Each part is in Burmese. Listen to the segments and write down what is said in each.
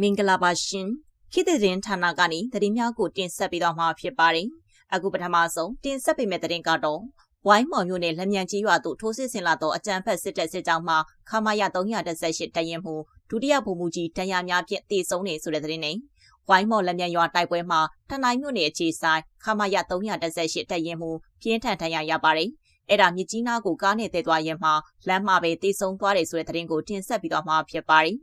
မင်္ဂလာပါရှင်ခေတ်သစ်သတင်းဌာနကနေသတင်းများကိုတင်ဆက်ပေးတော့မှာဖြစ်ပါတယ်အခုပထမဆုံးတင်ဆက်ပေးမယ့်သတင်းကတော့ဝိုင်းမော်မြို့နယ်လက်မြန်ကြီးရွာသို့ထိုးစစ်ဆင်လာသောအကြမ်းဖက်စစ်တပ်စစ်ကြောင်းမှခမာရ318တရင်မှုဒုတိယဗိုလ်မှူးကြီးတန်ရာများဖြင့်တည်ဆုံနေဆိုတဲ့သတင်းနဲ့ဝိုင်းမော်လက်မြန်ရွာတိုက်ပွဲမှာတနိုင်းမြို့နယ်အခြေဆိုင်ခမာရ318တရင်မှုပြင်းထန်ထန်ရရပါတယ်အဲ့ဒါမြကြီးနားကိုကားနဲ့တည်သွားရင်မှလမ်းမှာပဲတည်ဆုံသွားတယ်ဆိုတဲ့သတင်းကိုတင်ဆက်ပြီးတော့မှာဖြစ်ပါတယ်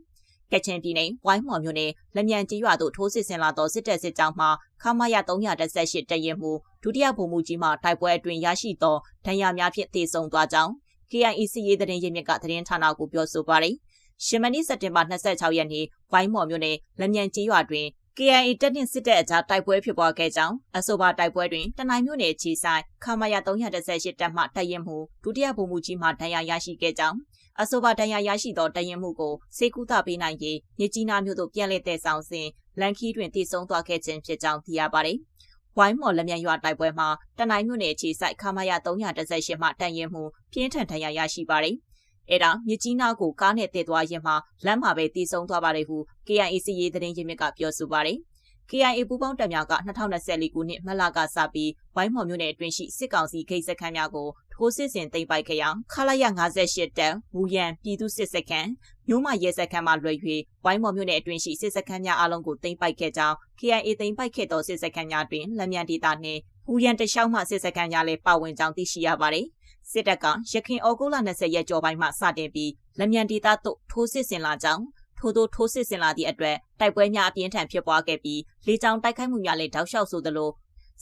ကချင်ပြည်နယ်ဝိုင်းမော်မြို့နယ်လက်မြန်ကြီးရွာသို့ထိုးစစ်ဆင်လာသောစစ်တပ်စစ်ကြောင်းမှခမာရ318တရင်မှုဒုတိယဗိုလ်မှူးကြီးမှတိုက်ပွဲအတွင်းရရှိသောဒဏ်ရာများဖြင့်သေဆုံးသွားကြောင်း KIEC ရေးသတင်းရင်းမြစ်ကသတင်းဌာနကိုပြောဆိုပါတယ်။ရှမနီစက်တင်ဘာ26ရက်နေ့ဝိုင်းမော်မြို့နယ်လက်မြန်ကြီးရွာတွင် KIA တပ်နှင့်စစ်တပ်အကြားတိုက်ပွဲဖြစ်ပွားခဲ့ကြောင်းအဆိုပါတိုက်ပွဲတွင်တနိုင်းမြို့နယ်ခြေဆိုင်ခမာရ318တပ်မှတပ်ရင်မှုဒုတိယဗိုလ်မှူးကြီးမှဒဏ်ရာရရှိခဲ့ကြောင်း အဆိုပါတရားရရှိသောတရင်မှုကိုစေကူတာပေးနိုင်ရေးမြကြီးနားမြို့သို့ပြန်လည်တည်ဆောင်စဉ်လန်ခီတွင်တည်ဆုံသွားခဲ့ခြင်းဖြစ်ကြောင်းသိရပါတယ်။ဝိုင်းမော်လက်မြန်ရွာတိုက်ပွဲမှာတနိုင်းမြို့နယ်ခြေဆိုင်ခမာရ318မှတန်ရင်မှုပြင်းထန်ထန်ရရရှိပါတယ်။အဲ့ဒါမြကြီးနားကိုကားနဲ့တည်သွားရင်မှလမ်းမှာပဲတည်ဆုံသွားပါတယ်ဟု KIAC ရေးသတင်းရင်းမြစ်ကပြောဆိုပါတယ်။ KIA ပူးပေါင်းတပ်များက2024ခုနှစ်မတ်လကစပြီးဝိုင်းမော်မြို့နယ်အတွင်းရှိစစ်ကောင်စီဂိတ်စခန်းများကို ထိုးစစ်ဆင်သိမ်းပိုက်ခဲ့ရာခလာရ58တန်ဝူရန်ပြည်သူစစ်စခန်းမြို့မရဲစခန်းမှလွယ်၍ဝိုင်းမော်မြို့နယ်အတွင်းရှိစစ်စခန်းများအလုံးကိုသိမ်းပိုက်ခဲ့ကြောင်း KIA သိမ်းပိုက်ခဲ့သောစစ်စခန်းများတွင်လက်မြန်ဒေသနှင့်ဝူရန်တလျှောက်မှစစ်စခန်းများလည်းပါဝင်ကြောင်းသိရှိရပါတယ်။စစ်တပ်ကရခိုင်ဩဂုတ်လ20ရက်ကျော်ပိုင်းမှစတင်ပြီးလက်မြန်ဒေသသို့ထိုးစစ်ဆင်လာကြောင်းထို့သောထိုးစစ်ဆင်လာသည့်အတွက်တိုက်ပွဲများအပြင်းထန်ဖြစ်ပွားခဲ့ပြီးလေကြောင်းတိုက်ခိုက်မှုများလည်းတောက်လျှောက်ဆိုသလို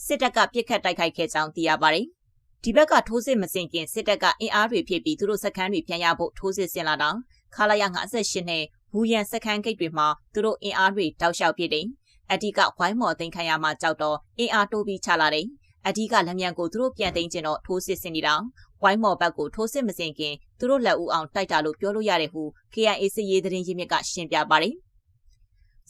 စစ်တပ်ကပြစ်ခတ်တိုက်ခိုက်ခဲ့ကြောင်းသိရပါတယ် ဒီဘက်ကထိုးစစ်မစင်ခင်စစ်တပ်ကအင်အားတွေဖြည့်ပြီးသူတို့စခန်းတွေပြန်ရဖို့ထိုးစစ်ဆင်လာတာခလာရ58နဲ့ဘူရန်စခန်းဂိတ်တွေမှာသူတို့အင်အားတွေတောက်လျှောက်ပြည့်တယ်အဓိကဝိုင်းမော်သိမ်းခံရမှာကြောက်တော့အင်အားတိုးပြီးချလာတယ်အဓိကလက်မြန်ကိုသူတို့ပြန်သိမ်းကျင်တော့ထိုးစစ်ဆင်နေတာဝိုင်းမော်ဘက်ကိုထိုးစစ်မစင်ခင်သူတို့လက်ဦးအောင်တိုက်တာလို့ပြောလို့ရတယ်ဟု KIA စစ်ရေးသတင်းရင်းမြစ်ကရှင်းပြပါတယ်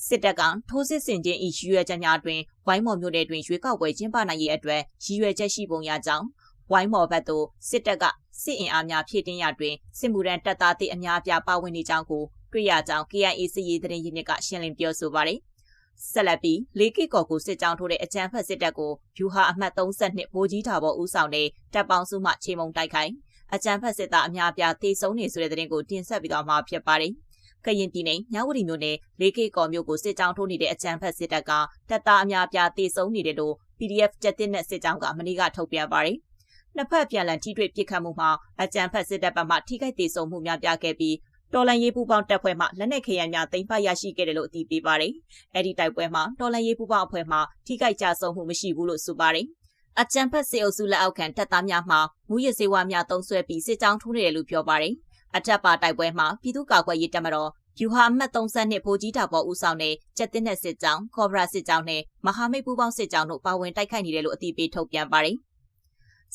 စစ်တပ်ကထိုးစစ်ဆင်ခြင်းဤရည်ရွယ်ချက်များတွင်ဝိုင်းမော်မြို့နယ်တွင်ရွေးကောက်ပွဲကျင်းပနိုင်ရေးအတွက်ရည်ရွယ်ချက်ရှိပုံရကြောင်း ဝိုင်းမော်ဘက်သို့စစ်တပ်ကစစ်အင်အားများဖြည့်တင်းရတွင်စစ်မှုရန်တပ်သားတွေအများအပြားပါဝင်နေကြောင်းကိုတွေ့ရကြောင်း KIA စစ်ရေးသတင်းရင်းမြစ်ကရှင်းလင်းပြောဆိုပါတယ်။ဆက်လက်ပြီးလေးကီကော်ကိုစစ်ကြောင်းထိုးတဲ့အကြမ်းဖက်စစ်တပ်ကိုယူဟာအမှတ်32ဗိုလ်ကြီးတာဘောဦးဆောင်တဲ့တပ်ပေါင်းစုမှချိန်မုံတိုက်ခိုင်းအကြမ်းဖက်စစ်သားအများအပြားတေဆုံးနေဆိုတဲ့သတင်းကိုတင်ဆက်ပြီးတော့မှာဖြစ်ပါတယ်။ကရင်ပြည်နယ်မြဝတီမြို့နယ်လေးကေကော်မြို့ကိုစစ်ကြောင်းထိုးနေတဲ့အကြမ်းဖက်စစ်တပ်ကတပ်သားအများအပြားတေဆုံးနေတယ်လို့ PDF ကြက်တင်တဲ့စစ်ကြောင်းကမနေ့ကထုတ်ပြန်ပါတယ် နှစ်ဖက်ပြန်လည်ထိတွေ့ပစ်ခတ်မှုမှာအကြမ်းဖက်စစ်တပ်ဘက်မှထိခိုက်ဒေဆုံးမှုများပြားခဲ့ပြီးတော်လန်ရေးပူပေါင်းတပ်ဖွဲ့မှလက်နက်ခဲယမ်းများသိမ်းပိုက်ရရှိခဲ့တယ်လို့အတည်ပြုပါတယ်။အဲဒီတိုက်ပွဲမှာတော်လန်ရေးပူပေါင်းအဖွဲ့မှထိခိုက်ကြဆုံးမှုမရှိဘူးလို့ဆိုပါတယ်။အကြံဖက်စေအုပ်စုလက်အောက်ခံတပ်သားများမှမူရစေဝါများတုံးဆွဲပြီးစစ်ကြောင်းထိုးနေတယ်လို့ပြောပါတယ်။အထက်ပါတိုက်ပွဲမှာပြည်သူ့ကာကွယ်ရေးတပ်မတော်ယူဟာအမှတ်32ဗိုလ်ကြီးတာပေါ်ဦးဆောင်တဲ့ကျက်တင်တဲ့စစ်ကြောင်းကော်ဘရာစစ်ကြောင်းနဲ့မဟာမိတ်ပူးပေါင်းစစ်ကြောင်းတို့ပါဝင်တိုက်ခိုက်နေတယ်လို့အတည်ပြုထုတ်ပြန်ပါတယ်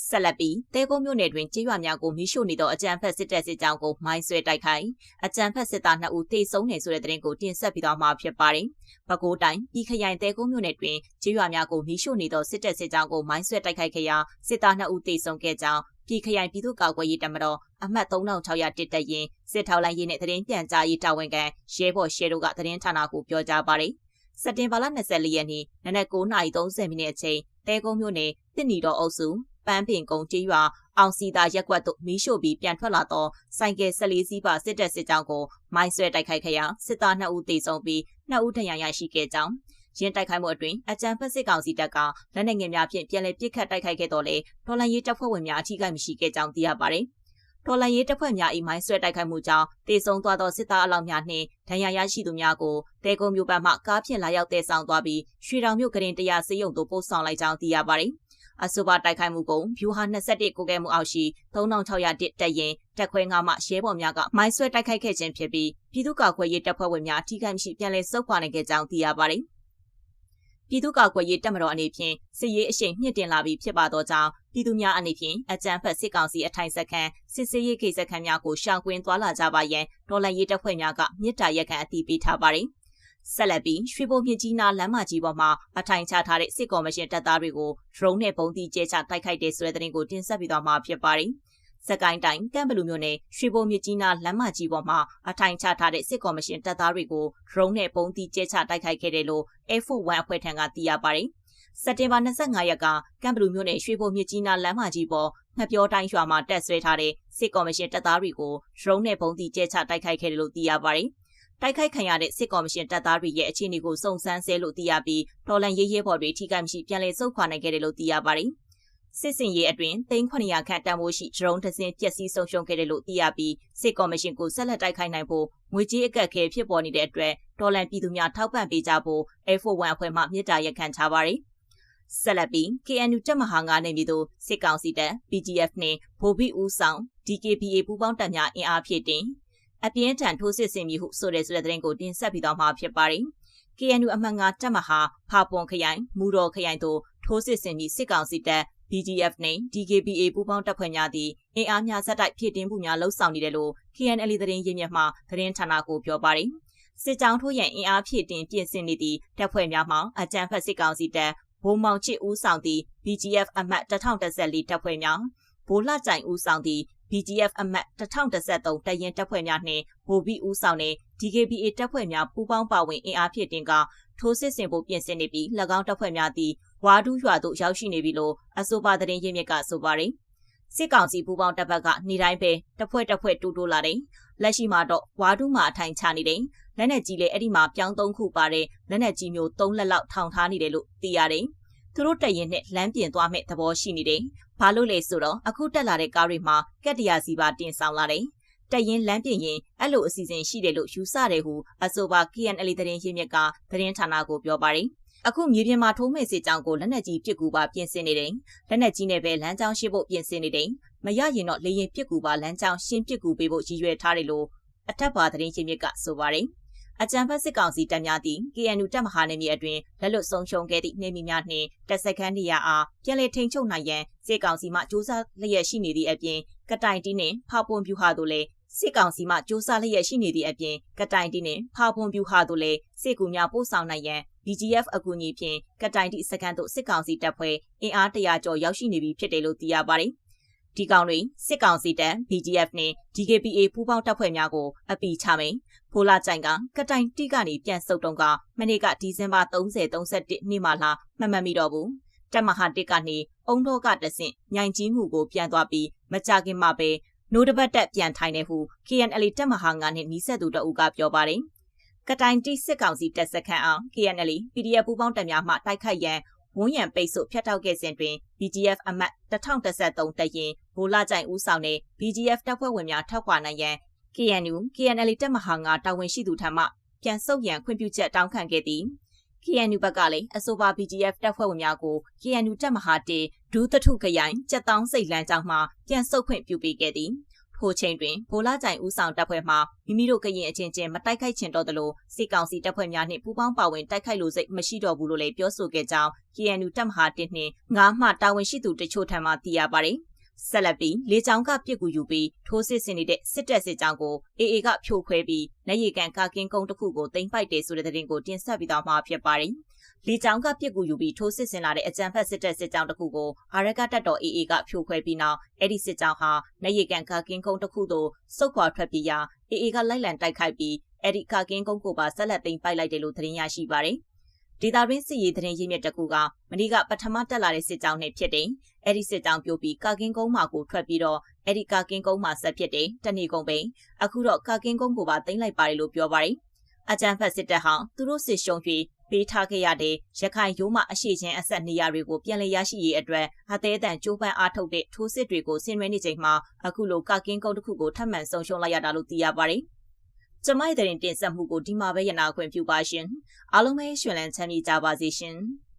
ဆက်လက်ပြီးတဲကုန်းမြို့နယ်တွင်ကြေးရွာများကိုမိရှို့နေသောအကြမ်းဖက်စစ်တပ်စစ်ကြောင်းကိုမိုင်းဆွဲတိုက်ခိုက်အကြမ်းဖက်စစ်သား2ဦးတေဆုံးနေဆိုတဲ့သတင်းကိုတင်ဆက်ပြီးတော့မှာဖြစ်ပါတယ်။ပဲခူးတိုင်းပြည်ခရိုင်တဲကုန်းမြို့နယ်တွင်ကြေးရွာများကိုမိရှို့နေသောစစ်တပ်စစ်ကြောင်းကိုမိုင်းဆွဲတိုက်ခိုက်ခဲ့ရာစစ်သား2ဦးတေဆုံးခဲ့ကြောင်းပြည်ခရိုင်ပြည်သူ့ကာကွယ်ရေးတပ်မတော်အမှတ်3601တက်ရင်စစ်ထောက်လိုင်းရေးနဲ့သတင်းပြန်ကြားရေးတာဝန်ခံရဲဘော်ရှဲတို့ကသတင်းဌာနကိုပြောကြားပါတယ်။စက်တင်ဘာလ24ရက်နေ့နနက်9:30မိနစ်အချိန်တဲကုန်းမြို့နယ်တစ်နီတော်အုပ်စု ပန်းပင်ကုန်းကျေးရွာအောင်စီတာရက်ကွက်သို့မီးရှို့ပြီးပြန်ထွက်လာသောဆိုင်ကယ်၁၄စီးပါစစ်တပ်စစ်ကြောင်းကိုမိုင်းဆွဲတိုက်ခိုက်ခဲ့ရာစစ်သား2ဦးသေဆုံးပြီး2ဦးဒဏ်ရာရရှိခဲ့ကြောင်းရင်းတိုက်ခိုက်မှုအတွင်းအကြံဖက်စစ်ကောင်စီတပ်ကလက်နက်ငယ်များဖြင့်ပြန်လည်ပစ်ခတ်တိုက်ခိုက်ခဲ့တော်လဲဒေါ်လာရေးတပ်ဖွဲ့ဝင်များအထိကိမရှိခဲ့ကြောင်းသိရပါတယ်။ဒေါ်လာရေးတပ်ဖွဲ့များ၏မိုင်းဆွဲတိုက်ခိုက်မှုကြောင့်တေဆုံသွားသောစစ်သားအလောင်းများနှင့်ဒဏ်ရာရရှိသူများကိုတဲကုန်းမြို့ပတ်မှကားဖြင့်လာရောက်တည်ဆောင်သွားပြီးရွှေတောင်မြို့ကရင်တရားစေယုံသို့ပို့ဆောင်လိုက်ကြောင်းသိရပါတယ်။ အဆိုပါတိုက်ခိုက်မှုကိုဗျူဟာ21ကိုကဲမှုအောက်ရှိ3600တက်ရင်တက်ခွဲငါမှရဲဘော်များကမိုင်းဆွဲတိုက်ခိုက်ခဲ့ခြင်းဖြစ်ပြီးပြည်သူ့ကာကွယ်ရေးတပ်ဖွဲ့ဝင်များထိခိုက်မရှိပြန်လည်ဆုတ်ခွာနိုင်ခဲ့ကြောင်းသိရပါတယ်။ပြည်သူ့ကာကွယ်ရေးတပ်မတော်အနေဖြင့်စစ်ရေးအရှိန်မြင့်တင်လာပြီးဖြစ်ပါသောကြောင့်ပြည်သူများအနေဖြင့်အကြမ်းဖက်စစ်ကောင်စီအထိုင်စခန်းစစ်စေးရေးကိစ္စခန်းများကိုရှောင်ကွင်းသွားလာကြပါရန်ဒေါ်လာရေးတပ်ဖွဲ့များကမြစ်တာရက်ခံအတည်ပြုထားပါတယ်။ ဆက်လက်ပြီးရွှေဘုံမြကြီးနားလမ်းမကြီးပေါ်မှာအထိုင်ချထားတဲ့စစ်ကော်မရှင်တပ်သားတွေကို drone နဲ့ပုံတီကျဲချတိုက်ခိုက်တဲ့ဆွဲတဲ့တင်ကိုတင်ဆက်ပြီးတော့မှာဖြစ်ပါတယ်စကိုင်းတိုင်းကမ်ဘလူမြို့နယ်ရွှေဘုံမြကြီးနားလမ်းမကြီးပေါ်မှာအထိုင်ချထားတဲ့စစ်ကော်မရှင်တပ်သားတွေကို drone နဲ့ပုံတီးကျဲချတိုက်ခိုက်ခဲ့တယ်လို့ Air Force 1အဖွဲ့ထံကသိရပါတယ်။စက်တင်ဘာ25ရက်ကကမ်ဘလူမြို့နယ်ရွှေဘုံမြကြီးနားလမ်းမကြီးပေါ်ငှက်ပြောတိုင်းရွာမှာတက်ဆွဲထားတဲ့စစ်ကော်မရှင်တပ်သားတွေကို drone နဲ့ပုံတီးကျဲချတိုက်ခိုက်ခဲ့တယ်လို့သိရပါတယ်။ တိုက်ခိုက်ခံရတဲ့စစ်ကော်မရှင်တပ်သားတွေရဲ့အခြေအနေကိုစုံစမ်းဆဲလို့သိရပြီးတော်လန်ရေးရဲဘော်တွေထိခိုက်မရှိပြန်လည်ဆုတ်ခွာနိုင်ခဲ့တယ်လို့သိရပါတယ်။စစ်စင်ရေးအတွင်3900ခန့်တန်ဖိုးရှိဒရုန်းတစ်စင်းပျက်စီးဆုံးရှုံးခဲ့တယ်လို့သိရပြီးစစ်ကော်မရှင်ကိုဆက်လက်တိုက်ခိုက်နိုင်ဖို့ငွေကြေးအကက်ခဲဖြစ်ပေါ်နေတဲ့အတွက်ဒေါ်လန်ပြည်သူများထောက်ပံ့ပေးကြဖို့ F1 အဖွဲ့မှမြစ်တာရက်ခံထားပါတယ်။ဆက်လက်ပြီး KNU တပ်မဟာ9နယ်မြေသို့စစ်ကောင်စီတပ် PGF နှင့်ဗိုလ်ဘီဦးဆောင် DKPA ပူးပေါင်းတပ်များအင်အားဖြည့်တင် အပြင်းထန်ထိုးစစ်ဆင်ပြီးဟုဆိုတဲ့ဆိုတဲ့သတင်းကိုတင်ဆက်ပြီးတော့မှာဖြစ်ပါတယ်။ KNU အမှတ်9တပ်မဟာဖာပွန်ခရိုင်မူတော်ခရိုင်သို့ထိုးစစ်ဆင်ပြီးစစ်ကောင်စီတပ် BGF နဲ့ DKBA ပူးပေါင်းတပ်ဖွဲ့များသည့်အင်အားများဇက်တိုက်ဖြည့်တင်းမှုများလှုပ်ဆောင်နေတယ်လို့ KNL သတင်းရင်းမြစ်မှသတင်းဌာနကိုပြောပါတယ်။စစ်ကြောင်းထိုးရန်အင်အားဖြည့်တင်းပြင်ဆင်နေသည့်တပ်ဖွဲ့များမှအကြမ်းဖက်စစ်ကောင်စီတပ်ဘုံမောင်ချစ်ဦးဆောင်သည့် BGF အမှတ်1014တပ်ဖွဲ့များဘိုးလှကြိုင်ဦးဆောင်သည့် BGF အမှတ်1013တရင်တပ်ဖွဲ့များနှင့်ဗိုလ်ဘီဦးဆောင်တဲ့ DKBA တပ်ဖွဲ့များပူးပေါင်းပါဝင်အင်အားဖြည့်တင်ကထိုးစစ်ဆင်ဖို့ပြင်ဆင်နေပြီး၎င်းတပ်ဖွဲ့များသည်ဝါဒူးရွာသို့ရောက်ရှိနေပြီလို့အဆိုပါသတင်းရင်းမြစ်ကဆိုပါတယ်။စစ်ကောင်စီပူးပေါင်းတပ်ဘက်ကနေတိုင်းပဲတပ်ဖွဲ့တပ်ဖွဲ့တူတူလာတယ်။လက်ရှိမှာတော့ဝါဒူးမှာအထိုင်ချနေတယ်။လက်နက်ကြီးလည်းအဲ့ဒီမှာပြောင်းသုံးခုပါတဲ့လက်နက်ကြီးမျိုး၃လက်လောက်ထောင်ထားနေတယ်လို့သိရတယ်။သူတို့တရင်နဲ့လမ်းပြင်သွားမဲ့သဘောရှိနေတယ်။ ဘာလို့လဲဆိုတော့အခုတက်လာတဲ့ကားတွေမှာကက်တရာစီပါတင်ဆောင်လာတယ်။တရင်လမ်းပြင်ရင်အဲ့လိုအစီအစဉ်ရှိတယ်လို့ယူဆတယ်ဟုအဆိုပါ KNL သတင်းရင်းမြစ်ကသတင်းဌာနကိုပြောပါတယ်။အခုမြေပြင်မှာထိုးမဲ့စစ်ကြောင်းကိုလက်နက်ကြီးပစ်ကူပါပြင်ဆင်နေတယ်။လက်နက်ကြီးနဲ့ပဲလမ်းကြောင်းရှင်းဖို့ပြင်ဆင်နေတယ်။မရရင်တော့လေရင်ပစ်ကူပါလမ်းကြောင်းရှင်းပစ်ကူပေးဖို့ရည်ရွယ်ထားတယ်လို့အထက်ပါသတင်းချင်းမြစ်ကဆိုပါတယ်။ အကြံဖက်စစ်ကောင်စီတပ်များသည့် KNU တပ်မဟာနယ်မြေအတွင်းလက်လွတ်ဆုံးရှုံးခဲ့သည့်နေမြေများနှင့်တပ်စခန်းနေရာအားပြန်လည်ထိန်းချုပ်နိုင်ရန်စစ်ကောင်စီမှစ조사လျက်ရှိနေသည့်အပြင်ကတိုင်တီးနှင့်ဖောက်ပွန်ပြူဟာတို့လည်းစစ်ကောင်စီမှစ조사လျက်ရှိနေသည့်အပြင်ကတိုင်တီးနှင့်ဖောက်ပွန်ပြူဟာတို့လည်းစစ်ကူများပို့ဆောင်နိုင်ရန် BGF အကူအညီဖြင့်ကတိုင်တီစကန်သို့စစ်ကောင်စီတပ်ဖွဲ့အင်အားတရာကျော်ရောက်ရှိနေပြီဖြစ်တယ်လို့သိရပါတယ်။ ဒီကောင်တွေစစ်ကောင်စီတပ် BGF နဲ့ DKPA ပူးပေါင်းတပ်ဖွဲ့များကိုအပီချမိန်ဖိုလာကြိုင်ကကတိုင်တိကနေပြန်ဆုတ်တုံးကမနေ့ကဒီဇင်ဘာ30 31နေ့မှလာမှတ်မှတ်မိတော့ဘူး။တပ်မဟာတစ်ကနေအုံတော့ကတဆင့်ညိုင်ကြီးမှုကိုပြန်သွားပြီးမကြခင်မှာပဲနိုးတပတ်တက်ပြန်ထိုင်နေဟု KNL တပ်မဟာ9နဲ့နီးစပ်သူတအုပ်ကပြောပါတယ်။ကတိုင်တိစစ်ကောင်စီတပ်စခန်းအောင် KNL PDF ပူးပေါင်းတပ်များမှတိုက်ခိုက်ရန် ဝန်းရံပိတ်ဆို့ဖျက်တောက်ခဲ့စဉ်တွင် BGF အမတ်1013တရင်ဗိုလ်လာကြိုင်ဦးဆောင်တဲ့ BGF တပ်ဖွဲ့ဝင်များထောက်ခွာနိုင်ရန် KNU KNL တပ်မဟာ9တာဝန်ရှိသူထံမှပြန်ဆုတ်ရန်ခွင့်ပြုချက်တောင်းခံခဲ့သည် KNU ဘက်ကလည်းအဆိုပါ BGF တပ်ဖွဲ့ဝင်များကို KNU တပ်မဟာတေဒူးတထုခရိုင်စက်တောင်းစိတ်လမ်းကြောင်းမှပြန်ဆုတ်ခွင့်ပြုပေးခဲ့သည် ထိုချိန်တွင်ဗိုလ်လာကြိုင်ဦးဆောင်တပ်ဖွဲ့မှမိမိတို့ကရင်အချင်းချင်းမတိုက်ခိုက်ချင်တော့သလိုစစ်ကောင်စီတပ်ဖွဲ့များနှင့်ပူးပေါင်းပါဝင်တိုက်ခိုက်လိုစိတ်မရှိတော့ဘူးလို့လည်းပြောဆိုခဲ့ကြောင်း KNU တပ်မဟာ1နှင့်9မှတာဝန်ရှိသူတချို့ထံမှသိရပါတယ်။ဆက်လက်ပြီးလေကြောင်းကပြစ်ကူယူပြီးထိုးစစ်ဆင်နေတဲ့စစ်တပ်စစ်ကြောင်းကို AA ကဖြိုခွဲပြီးလက်ရည်ကန်ကာကင်းကုန်းတစ်ခုကိုတင်ပိုက်တယ်ဆိုတဲ့သတင်းကိုတင်ဆက်ပြီးတော့မှာဖြစ်ပါတယ်။ လေကြောင်းကပြစ်ကူယူပြီးထိုးစစ်ဆင်လာတဲ့အကြံဖက်စစ်တပ်စစ်ကြောင်းတစ်ခုကိုအာရကတပ်တော် AA ကဖြိုခွဲပြီးနောက်အဲ့ဒီစစ်ကြောင်းဟာနေရီကန်ကာကင်းကုန်းတစ်ခုသို့စုတ်ခွာထွက်ပြေးရာ AA ကလိုက်လံတိုက်ခိုက်ပြီးအဲ့ဒီကာကင်းကုန်းကိုပါဆက်လက်သိမ်းပိုက်လိုက်တယ်လို့သတင်းရရှိပါတယ်။ဒေတာရင်းစစ်ရေးသတင်းရင်းမြစ်တစ်ခုကမနီကပထမတက်လာတဲ့စစ်ကြောင်းနဲ့ဖြစ်တယ်။အဲ့ဒီစစ်ကြောင်းပြိုပြီးကာကင်းကုန်းမှာကိုထွက်ပြီးတော့အဲ့ဒီကာကင်းကုန်းမှာဆက်ဖြစ်တယ်။တနေကုန်ပိန်အခုတော့ကာကင်းကုန်းကိုပါသိမ်းလိုက်ပါတယ်လို့ပြောပါတယ်။အကြံဖက်စစ်တပ်ဟာသူတို့စစ်ရှုံး၍ပေး ထားခဲ့ရတဲ့ရခိုင်ရိုးမအရှိချင်းအဆက်နေရာတွေကိုပြန်လည်ရရှိရေးအတွက်အသေးအတန်ကြိုးပမ်းအားထုတ်တဲ့ထိုးစစ်တွေကိုဆင်နွှဲနေချိန်မှာအခုလိုကကင်းကုန်းတစ်ခုကိုထပ်မံဆုံးရှုံးလိုက်ရတာလို့သိရပါတယ်။ကျမရဲ့တင်ဆက်မှုကိုဒီမှာပဲရနာခွင့်ပြုပါရှင်။အားလုံးပဲရှင်လန်းချမ်းမြေ့ကြပါစေရှင်။